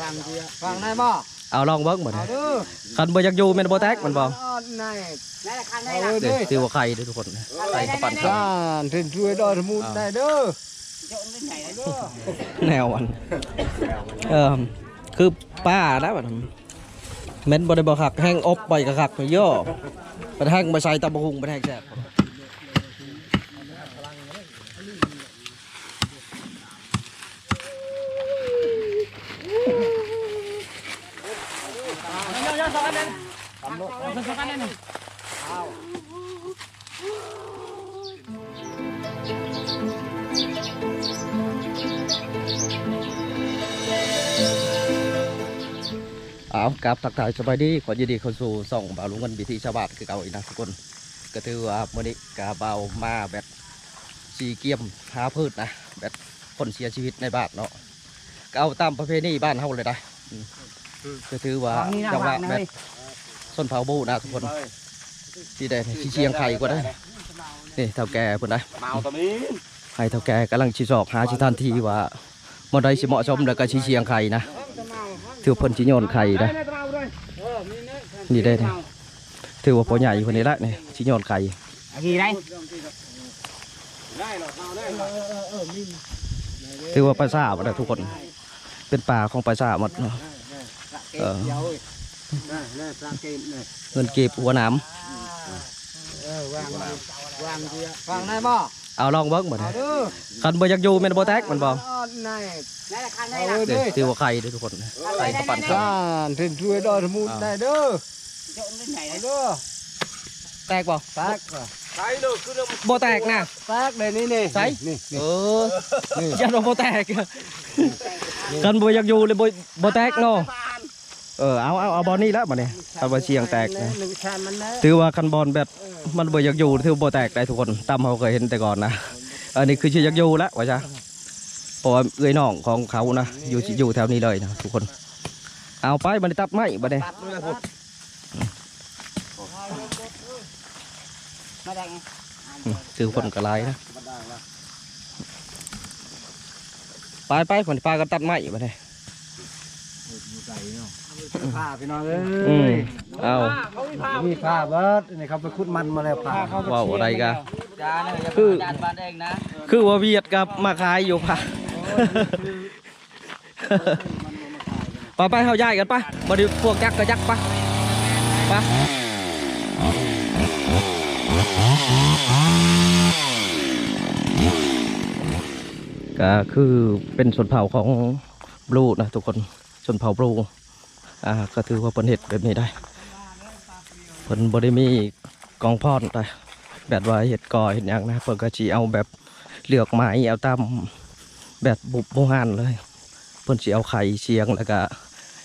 วางเดียววางได้บ่เอาลองเบิ่งบ่เอาได้เด้อคันบ่อยากอยู่แม่นบ่แตกมันบ่ในเอาเลเด้ยถือว่าไข่เด้อทุกคนไข่กับปั่นข้าวก้านถึงช่วยดอกมูลได้เด้อแนวอันเออคือป้านะบัดนั้นแม่นบ่ได้บ่คักแห้งอบไปก็คักไปย่อบัดแห้งมาใส่ตำบักหุ่งบัดแห้งแซ่บ เอากราบทักทายสบายดีขอยินดีเข้าสู่ส่องบ่าวลุงกันบิธีชาวบ้านคือเก่าอีกนะทุกคนก็ถือว่ามื้อนี้กาเบามาแบบสีเกียมหาพืชนะแบบคนเสียชีวิตในบ้านเนาะก็เอาตามประเพณีบ้านเฮาเลยนะ ก็ถือว่าจังหวะแบบส้นเผาบูนะทุกคนที่ได้ที่เชียงไข่ก็ได้นี่เท่าแก่เพิ่นนะเมาตอนนี้ให้เท่าแก่กำลังชิสอกหาชิทันทีว่าบ่ได้สิเหมาะสมแล้วก็ชิเชียงไข่นะถือเพิ่นสิโยนไข่นะนี่ได้เนี่ยถือว่าพ่อใหญ่คนนี้ละเนี่ยชิโยนไข่ gì đây ถือว่าปลาสาบนะทุกคน เป็นป่าของปลาสาบหมดเนาะ เออนี่นี่ปลาเกมนี่เงินเก็บหัวหน้เออวางวางเดียววางได้บ่ำเอาลองเบิ้งบ่เอาได้เด้อคันบ่อยากอยู่แม่นบ่แตกมันบ่ใน đây là khăn เอา đây เล là ยเด้เด้อถือว่าไข่เด้อทุกคนไข่กับปั่นข้าวก้านถึงช่วยดอกมูลได้เด้อ trộn lên này เอา đấy เด้อแตกบ่แตกว่ะใช่เลยคือเรื่องบ่แตกนะแตกเลยนี่นี่ใส่นี่นี่เออยันว่าบ่แตกคันบ่อยากอยู่เลยบ่บ่แตกเนาะ เออเอาเอาเอาบอลนี่แล้วบ่เนี่ยถ้าว่าเชียงแตกนะหนึ่งชานมันนะถือว่าคันบอลแบบมันบ่อยากอยู่ถือบ่แตกได้ทุกคนตามเขาเคยเห็นแต่ก่อนนะอันนี้คือสิอยากอยู่แล้วว่าจ้ะเพราะว่าเอื้อยน้องของเขานะอยู่สิอยู่แถวนี้เลยนะทุกคน เอาไปบันตัดไม้บันนี้ mà đây ถือคนกระไรนะไปไปคนปลาก็ตัดไม้บันนี้ ผ้าพี่น้องเอ้อืมยเอามีผ้าเบิดนี่ครับไปขุดมันมาแล้วผ้าว้าวอะไรกัน ra này là Ừ. đàn ban đây nè คือว่าเวียดกับมาขายอยู่ค่ะไปไปเขาย้ายกันปะมาดูพวกยักษ์กับยักษ์ปะปะก็คือเป็นส่วนเผาของบลูนะทุกคนส่วนเผาบลู อ่าก็ถือว่าเป็นเห็ดแบบนี้ได้เพิ่นบริมีกองพอนได้แบบว่าเห็ดกอเห็ดหยังนะเพิ่นก็จีเอาแบบเลือกไม้เอาตามแบบบุบโบหันเลยเพิ่นสิเอาไข่เชียงแล้วก็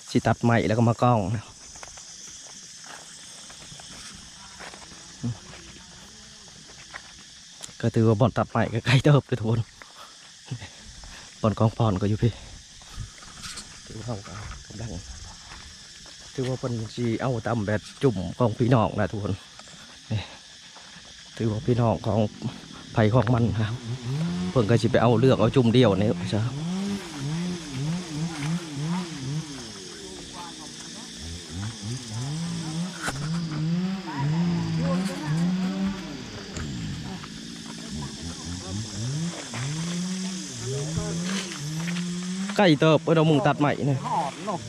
สิตัดไม้แล้วก็มากล้องนะก็ถือว่าบ่อนตัดไม้ก็ใกล้เติบเลยทุกคนบ่อนกองพอนก็อยู่พี่ถือว่าเขากำลัง ถือว่าเพิ่นสิเอาตามแบบจุ่มของพี่น้องนะทุกคนนี่ถือว่าพี่น้องของไผ่ของมันครับ เพิ่นก็สิไปเอาเลือกเอาจุ่มเดียวนี่ใช่ใกล้เติบเออเรามุงตัดใหม่เนี่ยหอดเนาะ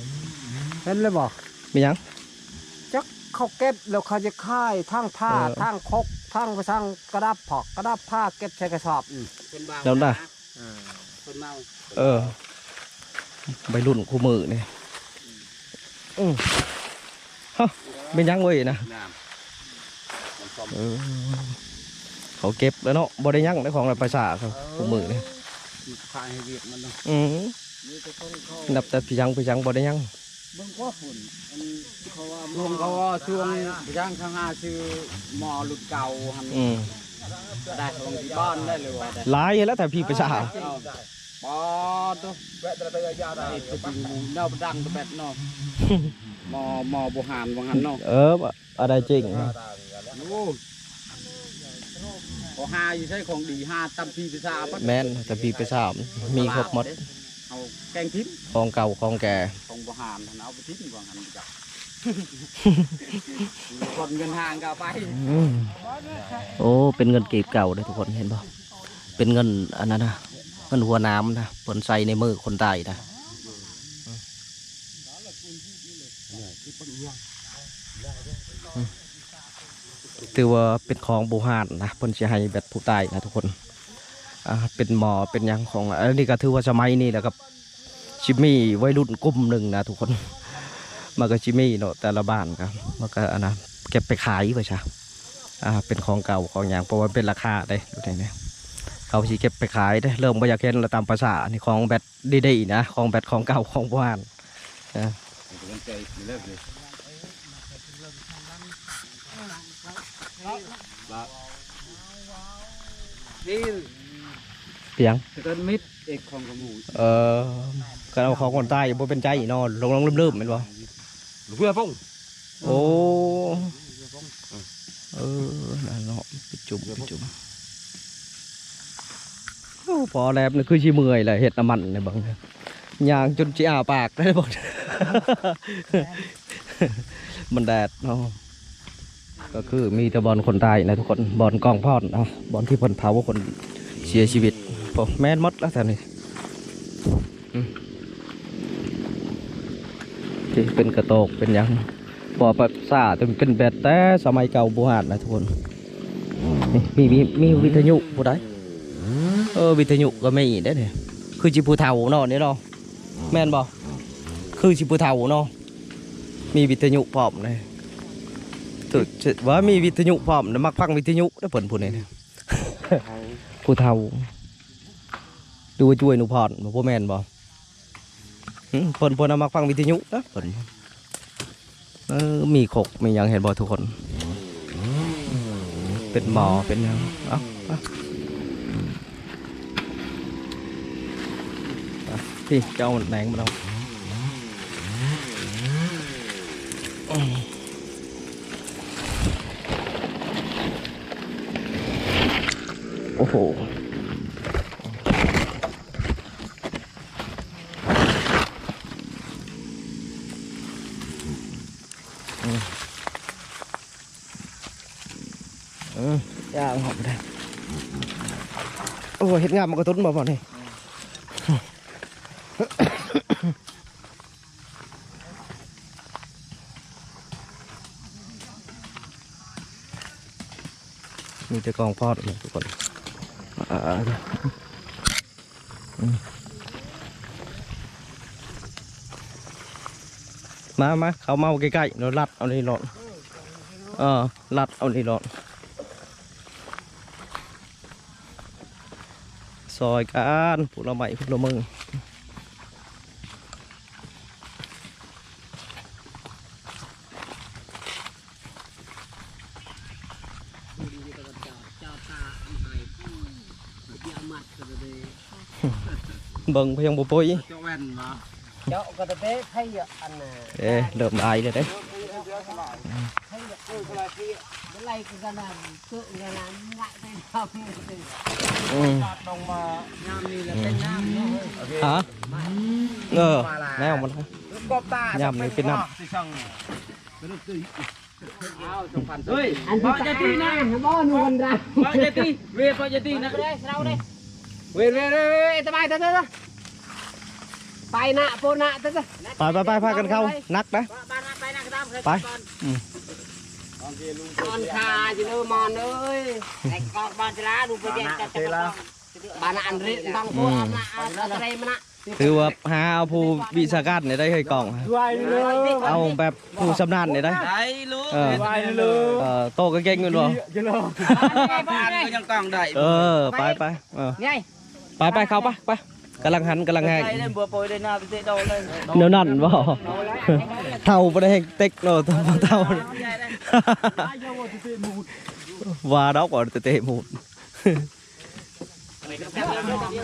เห็นเลยบอก มีหยังจักเขาเก็บแล้วเขาจะค่ายทั้งผ้าเออทั้งคกทั้งไปทั้งกระดับผอกกระดับผ้าเก็บใส่กระสอบอืม con bao Đâu nè? con mau เออใบรุ่นคู่มือเนี่ยอือฮะเป็นหยังเว้ยนะเออเขาเก็บแล้วเนาะบ่ได้หยังได้ของอะไรภาษาเขาคู่มือเนี่ยผ้าให้เวียดมันเนาะอือนับแต่พี่ยังพี่ยังบ่ได้หยัง เบิ่งว่าฝุ่นอันเขาว่าลงเขาว่าช่วงย่างข้างหน้าชื่อหมอหลุดเก่าหันอืมได้ลงที่บ้านได้เลยว่าได้หลายแล้วแต่พี่ภาษาปอตัวแวะตะตะยาได้ตัวจริงหมูเน่าดังตัวแบดเนาะหมอหมอบุหารวังหันเนาะเอออะไรจริงโอ้ขอหาอยู่ใช้ของดีหาตำพีภาษาปะแม่นแต่พี่ภาษามีครบหมด เอาเอาแกงทิพย์ของเก่าของแก่ของบ่หามท่านเอาไปทิพย์วางหันจับคนเงินห่างก็เอาไปอืมโอ้เป็นเงินเก็บเก่าเลยทุกคนเห็นบ่เป็นเงินอันนั้นนะเงินหัวน้ำนะเปินใส่ในมือคนตายนะอืมถือว่าเป็นของโบราณนะเพิ่นจะให้แบบผู้ตายนะทุกคนอ่า เป็นหมอเป็นยังของอันนี้ก็ถือว่าสมัยนี้แหละครับชิมี่วัยรุ่นกลุ่มหนึ่งนะทุกคนมันก็ชิมี่เนาะแต่ละบ้านครับมันก็อันนะเก็บไปขายไปใช่อ่าเป็นของเก่าของอย่างเพราะว่าเป็นราคาได้ดูนี่เขาสิเก็บไปขายได้เริ่มบ่อยากเห็นแล้วตามภาษานี่ของแบตดีๆนะของแบตของเก่าของบ้านนใจเลิกเลยนี่ เพียงจะเป็นมิดเอกของกระหมูเออก็เอาของคนใต้บ่เป็นใจเนาะลงลงลืมๆแม่นบ่เพื่อป้องโอ้เออนั่นเนาะไปจุ่มไปจุ่มโอ้พอแล้วนี่คือชิเมื่อยเลยเห็ดน้ำมันในบางเนี่ยย่างจนจีอาปากได้บอกมันแดดเนาะก็คือมีแต่บอลคนตายนะทุกคนบอลกองพอดนะบอลที่คนเผาคนเสียชีวิต โอ้แม่นมดแล้วแต่นี่ที่เป็นกระโตกเป็นยังปอปัสสาแต่มันเป็นแบบแต่สมัยเก่าโบราณนะทุกคนมีมีมีวิทยุบ่ได้เออวิทยุก็ไม่ได้เนี่ยคือจิปูเทาเนาะนี่เนาะแม่นบ่คือจิปูเทาเนาะมีวิทยุพร้อมเลยถูกว่ามีวิทยุพร้อมนะมักฟังวิทยุได้ผลผู้นี้เนี่ยผู้เฒ่า ดูช่วยหนูพรบ่พ่อแม่นบ่หึเพิ่นเพิ่นเอามักฟังวิทยุนะเพิ่นเออมีขกมีหยังเห็นบ่ทุกคน เป็นหมอเป็นหยังเอ้าเอาเอาพี่เจ้าแหนงมาเอาโอ้โห เออย่างหอมได้ โอ้ยเห็ดงามมันก็ต้นบ่บ่นี่มีแต่กองพอดเลยทุกคนอ่าอืมมามาเขาเมาใกล้ๆเราลัดเอานี่หลอดเออลัดเอานี่หลอด ซอยกันพวกเราใหม่พวกเรามึงเบิ่งเพียงบ่ปุ้ย เจ้าแว่นมา เจ้าก็จะเป็นให้อันน่ะ เอ๊ะเริ่มได้เลยเด้ ให้เออคนละที่อะไรกันน่ะเกิดกันน่ะงะไปทำเลย อืม ลงมาย ามนี้แหละเป็นยามเนาะ ฮะเออแนวมัน กบตาย ำนี่เป็นน้ำ สิช่างเอาจงพันเฮ้ย อันที่จะตีนะบ่นูกันได้ พอจะตีเวพอจะตีนะได้เราได้เวเวเวสบายเถอะเถอะไปนะโปนะเถอะไปไปไปพากันเข้านัก มไปนอนคาอยู่เลยมอนเอ้ยไอ้กองบ้านจะลาดูไปแยกกันจะบ้านอันริต้องพูดนะอะไรมันนะถือว่าหาเอาผู้วิชาการเนี่ยได้เคยกล่องไหวเลยเอาแบบผู้ชำนาญเนี่ยได้ได้ลูกเออไหวเลยเออโตก็เก่งอยู่บ่เยอะเลยบ้านก็ยังกองได้เออไปไปเออไงไปไปเข้าไปไป กำลังหันกำลังแหงได้เล่นบัวโปรยได้หน้าไปเตะโดนเลยเนื้อนั่นบ่เท่าบ่ได้แหงเต็กเนาะเท่าว่าดอกว่าจะเตะหมูด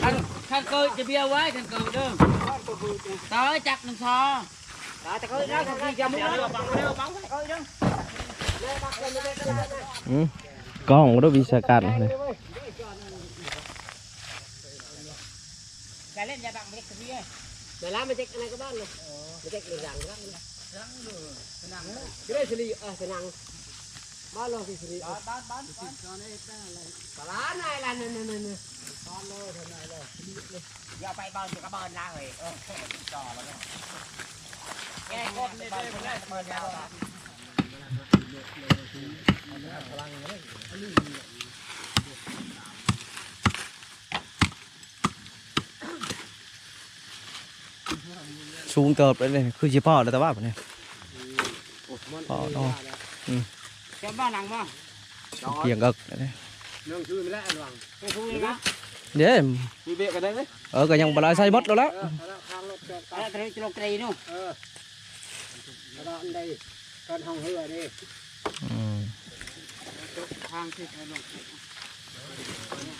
ขันขันเกิดจะเบี้ยวไว้ขันเกิดเด้อต่อจักหนึ่งซอต่อจะเกิดแล้วขันเกิดจะมุ่งเลยบังเร็วบังเกิดเด้ออืมกล้องด้วยวิชาการเลย ใจอย่าเล่นอย่าบังเล็กทีเดียวเวลาไม่เจ๊กอะไรก็บ้านเลยไม่เจ๊กหรือยังก็บ้านเลยก็ได้สิริเออสนังบ้านเราสิสิริบ้านบ้านบ้านปลาไหนล่ะเนี่ยเนี่ยเนี่ยอย่าไปบอลจะกระบอลละเฮ้ยเออจ่อแล้วเนี่ยแกก้นเลยเลยมันได้เปิดยาว สูงเติบเลยคือสิพ่อแล้วแต่ว่าบ่เนี่ยพอเนาะแกบ้านหลังมาเพียงก็เนี่ยเรื่องชื่อไม่ได้อันหวังไปคุยนะเด้มีเบะกันได้ไหมเออก็ยังบ่ได้ใส่หมดแล้วละแล้วข้างรถจอดอะไกลนู่นเออแล้วอันใดการห้องเหือดิอืมทางที่ไปลง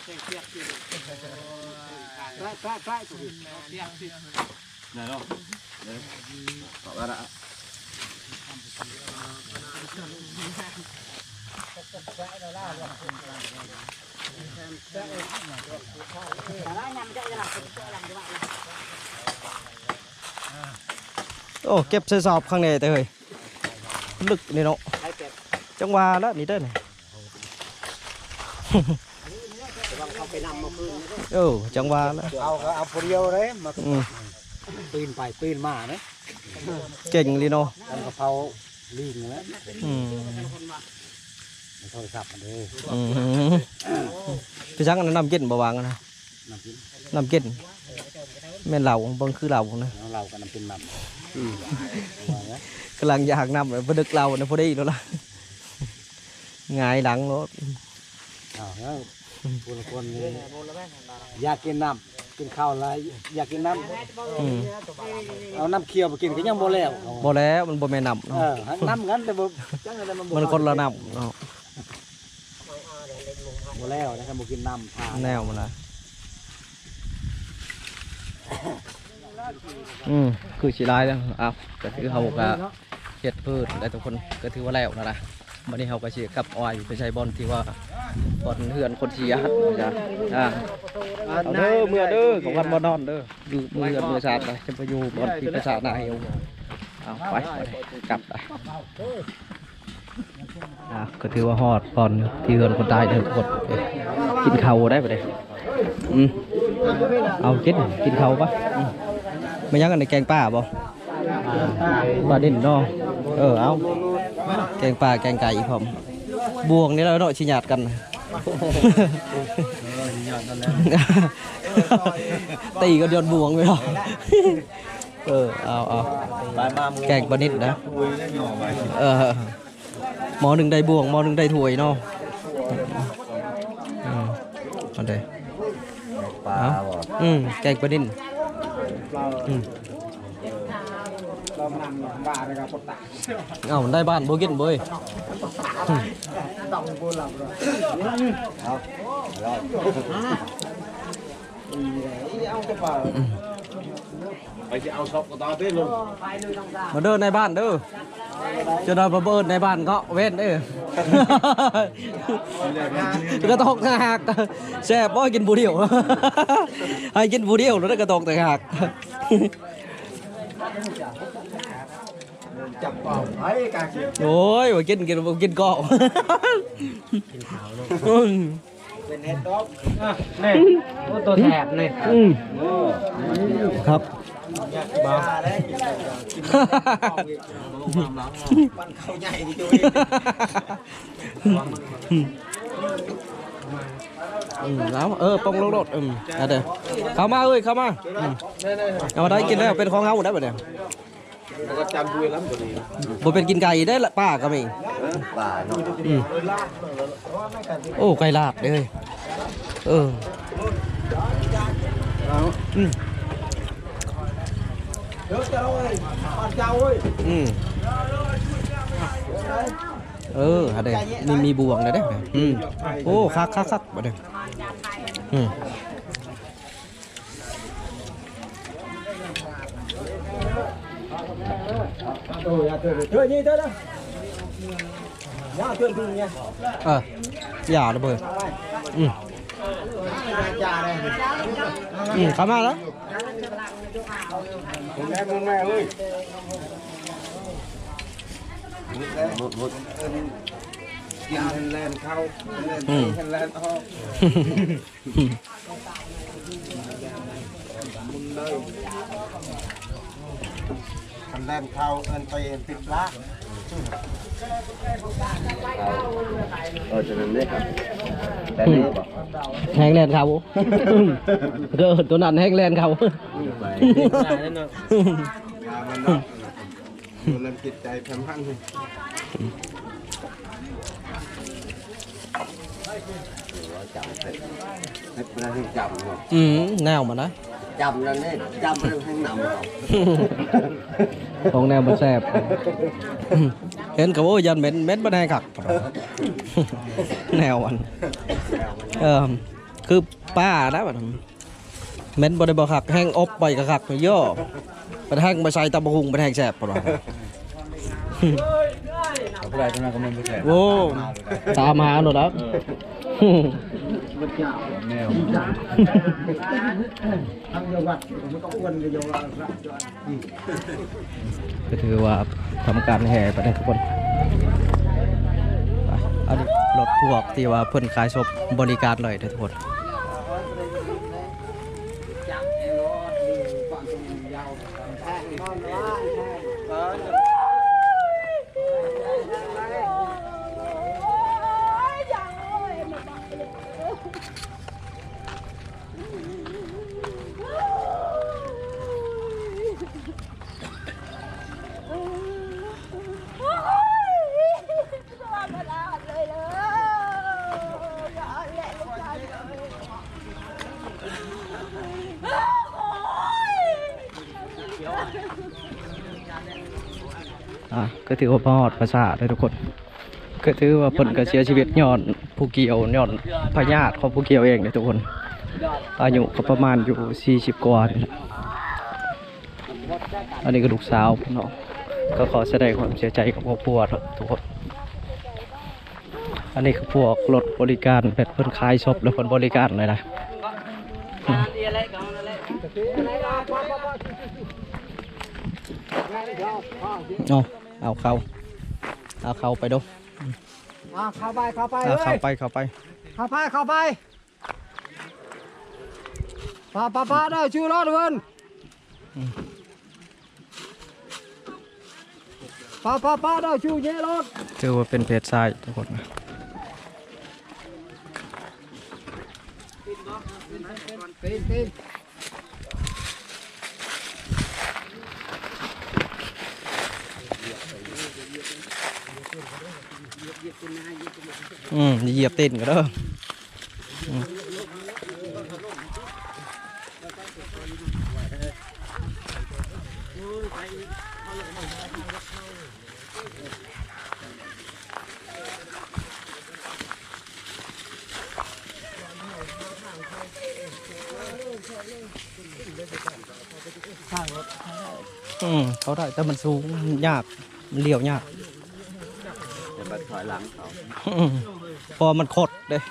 เสียเสียที่ใกล้ใกล้ใกล้สิเสียที่ไหนเนาะเดี๋ยวต่อกันละแต่ละยำจะจะหลับจะหลับจะหลับโอ้เก็บใส่สอบข้างในแต่เฮ้ย ลึกนี่เนาะจังหวะแล้วนี่เด้อนี่เขาไปนำมาคืนเออ จังหวะแล้วเอาก็เอาคนเดียวเลยมาอืมปีนไปปีนมาเนี่ยเก่งลีเนาะทำกะเพราลิงแล้วอืมโทรศัพท์มันเลยอืมพี่ช้างอันนั้นน้ำเย็นบ่วางอะนะน้ำกินน้ำเย็นแม่นเหล่าเบิ่งคือเหล่านะแล้วเราก็น้ำกินน้ำกำลังอยากนำเลยพอดึกเราเนี่ยพอได้แล้วล่ะหงายหลังรถ อ้าวแล้ว คนละคนนี่อยากกินน้ำกินข้าวอะไรอยากกินน้อืมำเอาน้ำเคี่ยวมากินก็ยังบ่แล้วบ่แล้วมันบ่แม่นนำเอเนาะอหันน้ำงั้นแต่บ่จังอะไรมันบ่มันคนละนำเนาะบ่แล้วนะครับบ่กินน้ำทานแนวมันละอืมคือสิลายแล้วอ้าวก็ถือเฮาก็เฮ็ดพืชและทุกคนก็ถือว่าแล้วนะนะวันนี้เฮาก็สิกลับอ้อยไปใช้บอลที่ว่า บอลเฮือนคนเสียจ้ะอ่าเอาเด้อเมื่อเด้อของวันบ่นอนเด้ออยู่มือเงินมือสาดไปจะไปอยู่บอนที่ภาษาหน้าเอวเอาไปกลับไปก็ถือว่าฮอดบอนที่เงินคนตายเด้อทุกคนกินเข้าได้ปะเด้อืมเอากินกินเข้าปะไม่ยังกันในแกงป่าบ่ปลาเด่นนาะเออเอาแกงป่าแกงไก่พร้อมบวงนี่แล้วเนาะชิญาดกันตีกันยนต์บวงไปหรอมาแกงปลานิดนะคุยแล้วหย่อไปเออหมอหนึ่งได้บวงหมอหนึ่งได้ถ้วยเนาะอืมเอาได้ปลาเอาบ่อืมแกงปลานิดอืมเรานำบ้าเลยครับป ตาเอาได้บ้านโบกินเบ้ยต้องบ่หลับเอากระเป๋าไปจะเอาช็อปก็ต่อเต้นลงมาเดินในบ้านเด้อจะนอนมาเบิดในบ้านก็เว้นเด้อกระตกต่างหากแซ่บบ่กินผู้เดียวให้กินผู้เดียวแล้วได้กระตกต่างหาก จับเป่าไอ้กาคิดโอ้ยว่ากินกินบ่กินเกาะกินขาวลูกอืมเป็นเฮ็ดด็อกนี่ตัวแสบนี่อืมครับบ้าแล้วกินปั้นข้าวใหญ่ดิจุ้ยอืมแล้วเออปองลงรถอืมเอาเด้อเข้ามาเอ้ยเข้ามาอืมเอาได้กินแล้วเป็นของเฮาได้บ่เนี่ยแล้ว ก็จำด้วยล้ำตัวนี้บ่เป็นกินไก่ได้ละป้าก็มีปลาเนาะอืมโอ้ไก่ลาบเด้อเอออืมเดี๋ยวเจ้าเอ้ยปั้นเจ้าเอ้ยอืมเออฮะเด้มีมีบวงเลยเด้อืมโอ้คักคักคักบ่เด้อืม โอ้ยอย่าเตือน เฮ้ยนี่เด้อนะอย่าเตือนพึ่งไงเอออย่าระเบิดอืมอืมเข้ามาแล้วผมแม่มึงแม่เลยกินแลนเข้าแลนแลนออกมุนเลยคันแล่นเข้าเอินไปเอ็นปิดละเออจะนั่นเลยครับแต่นี่บอกแห้งแลนเขาเด้อตัวนั้นแห้งแลนเขายามันเนาะมันนั่นจิตใจแผ่พังเลยให้เป็นให้จำเนาะอืมแนวมันนะ จำนั่นนี่จำเป็นให้นำเราของแนวมันแซ่บเห็นกับโอ้ยันเหม็นเหม็นบันไดขักแนวมันเออคือป้านะแบบเหม็นบริบขักแห้งอบไปกะขักย่อมันแห้งมาใส่ตะบะหุงมันแห้งแซ่บปะผู้ใดทำงานก็มันไม่ใช่โว้ตามหาหนูแล้ว แนวก็ถือว่าทำการแห่ไปได้ทุกคนไปอันนี้รถพวกที่ว่าเพิ่อนขายศพบริการเลยเด้อทุกคนอะ ก็ถือว่าพอดประสาเลยทุกคน ก็ถือว่าเพิ่นก็เสียชีวิตย้อนผู้เกี่ยวย้อนพญาติของผู้เกี่ยวเองเลยทุกคน อายุก็ประมาณอยู่ 40 กว่านี่แหละอันนี้ก็ลูกสาวพี่น้องก็ขอแสดงความเสียใจกับครอบครัวทุกคนอันนี้คือพวกรถบริการแบบเพิ่นขายศพแล้วเพิ่นบริการเลยนะเอา เอาเข้าเอาเข้าไปดูอ่าเข้าไปเข้าไปเอาเว้เข้ายไปเข้าไป เข้าไปเข้าไปป้าป้าป้าได้ชูรถเพิ่นป้าป้าป้าได้ชูเยรถถือว่าเป็นเพจทรายทุกคนนะปีนปีน อืมเหยียบตีนก็เด้ออืมอืมเขาได้แต่มันสูงมันยากมันเลี้ยวยากจะมาถ อยหลังเขาอืมพอมันคดเลย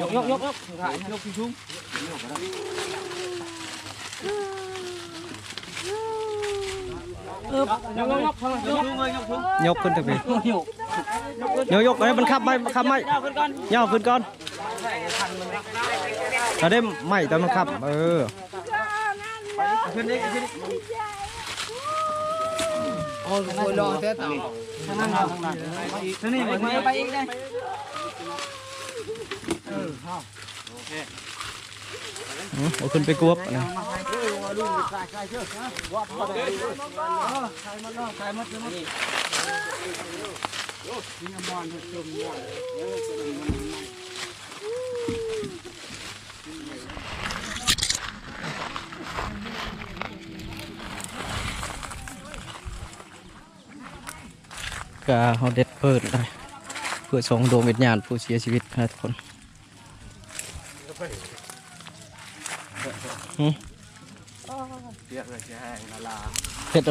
ยกยกยกยก ถ่ายยกชุ่มยกยกยกยกเลยยกชุ่มยกขึ้นถึงพี่ยกยกยกให้มันขับไม่ขับไม่ยาวขึ้นก่อนย่อขึ้นก่อนถ้าได้ไม่แต่มันขับ เออขึ้นดิขึ้นดิโอ้ยรอเต้ต่อทางนั้นทางนั้นทางนี้ไปอีกได้อืม เอาขึ้นไปกวบนะก็เขาเด็ดเปิดได้เพื่อส่งดวงวิญญาณผู้เสียชีวิตนะทุกคน หืมเปียกเลยจะแห้งละลาเผ็ดอ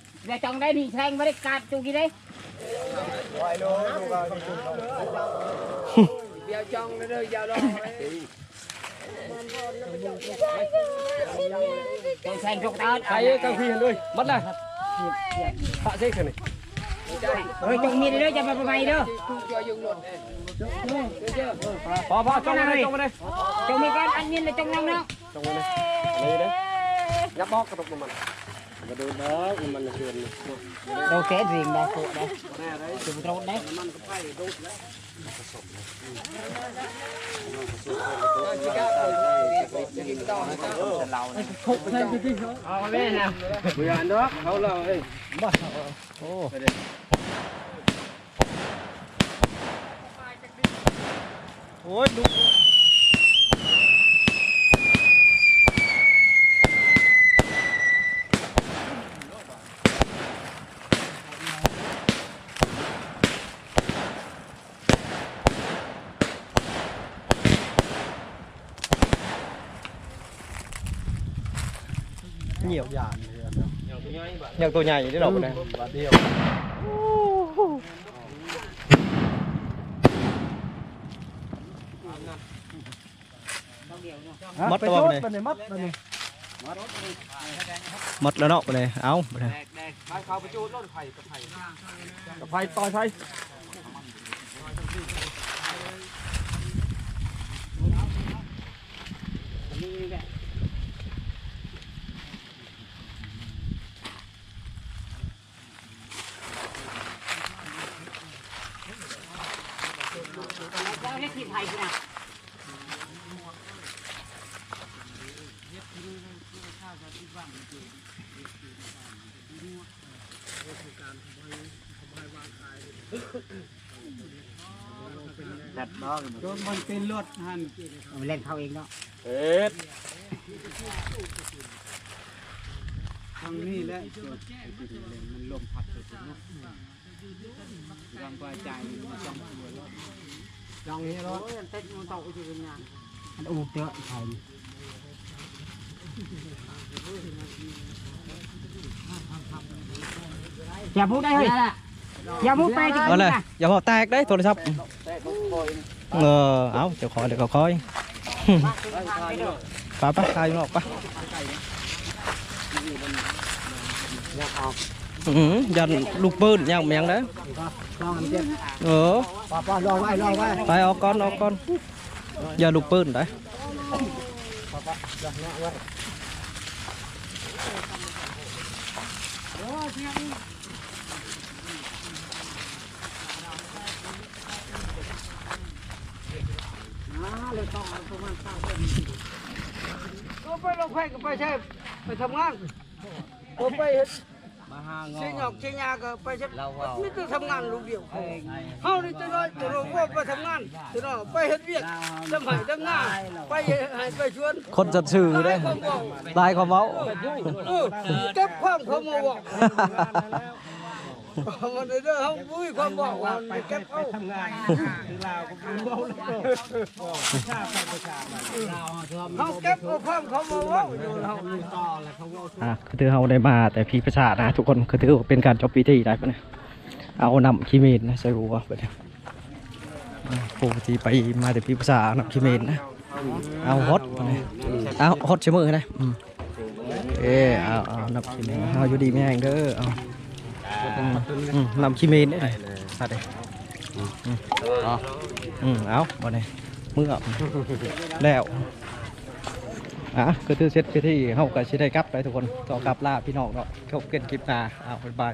ไรล่ะโจดมันแลนเราได้โจดอืมเบิ่งได้โจดเบิ่งจังหวะได้มันมันได้เขายังบ่ก็ได้ยังบ่ทังย่า มมันยังบ่ทันแล้วเด้ตามมืออะไรไว้ต้องแทงมุก เยอะแต่จองได้ดีแทงไม่ได้กัดจูกี่ได้เดี๋ยวจองเลยยาวรอต้องแทงจุกตาใครกางพีเลยมัดเลยพระเสกนี่เฮ้ยจงมีเด้อจะมาประมาณเด้อพอพอจ้องมาเลยจ้องมาเลยจงมีการอันยินเลยจงนั่งเนาะ จ้องมาเลยนี่เด้ยับบอกกระตุกมันมาดูเด้อมันเกิน đâu té riêng đây phụ đây chụp trâu đấy phụ thêm gì đi ờ bên nào เบื่นเขาเอ้ยโอ้โอ้ยดูเนียวหยาดอย่างนี่ยเดียวมัดตัวไปเลยมัดมัดแล้วเนาะ ไปเลยเอาไปเลยเขาไปจูดรถไผ่กับไผ่กับไผ่ต่อยไผ่ Sao hết thịt thầy thế nào? Mình lên thao ing đó เอ็ดทางนี้แหละมันลมพัดไปถึงนะยอมกระจายมันจ้องตัวแล้ว Rong thế đó Tết nó tậu thì bên nhà Anh ụt chưa thầy Dạ bút đây ơi Dạ bút pe เอาเลยอย่าพอแตกได้โทรศัพท์เออเอาเดี๋ยวคอยเดี๋ยวก็คอยไปไปคายอยู่นอกไปอืม ยันลูกปืนยังไม่ยังเด้เออไปออกก่อนออกก่อนอย่าลูกปืนได้ À, lên to, không ăn sao ก็ไปใช่ไปทำงานบ่ไป เฮ็ดมาหางอเชียหยอกเชียยาก็ไปเฮ็ดเราว่ามีแต่ทำงานลูกเดียวเฮานี่จะน้อยจะรู้ว่าไปทำงานจะน้อยไปเฮ็ดเวียกทำให้ทำงานไปให้ไปชวนคนจัดชื่อเด้ลายความเว้าเออเก็บความเขามาบอก มันเด้อเฮาบุ้ยความบอกว่ามันเก็บเอาทำงานคือลาวก็เป็นเบาแล้วชาติประชามันเฮาเก็บเอาความเขามาบอกอยู่เฮาต่อแล้วเขาว่าอะคือเฮาได้มาแต่พี่ประชานะทุกคนคือถือเป็นการจบพิธีได้ปะเนี่ยเอานำขี้เมนนะใส่หัวไปเนี่ยปกติไปมาแต่พี่ประชานำขี้เมนนะเอาฮอตมาเนี่ยเอาฮอตใช่มือนะเออเอาเอานำขี้เมนเอาอยู่ดีไม่แห้งเด้อเอา นำขี้เมนได้เลยมาเด้อืมอืมเอาอืมเอามาเนี่ยมือเอาแล้วอะก็ถือเสร็จพิธีเฮาก็สิได้กลับไปทุกคนต่อกลับลาพี่น้องเนาะจบเกินคลิปหน้าอ้าวบ๊ายบาย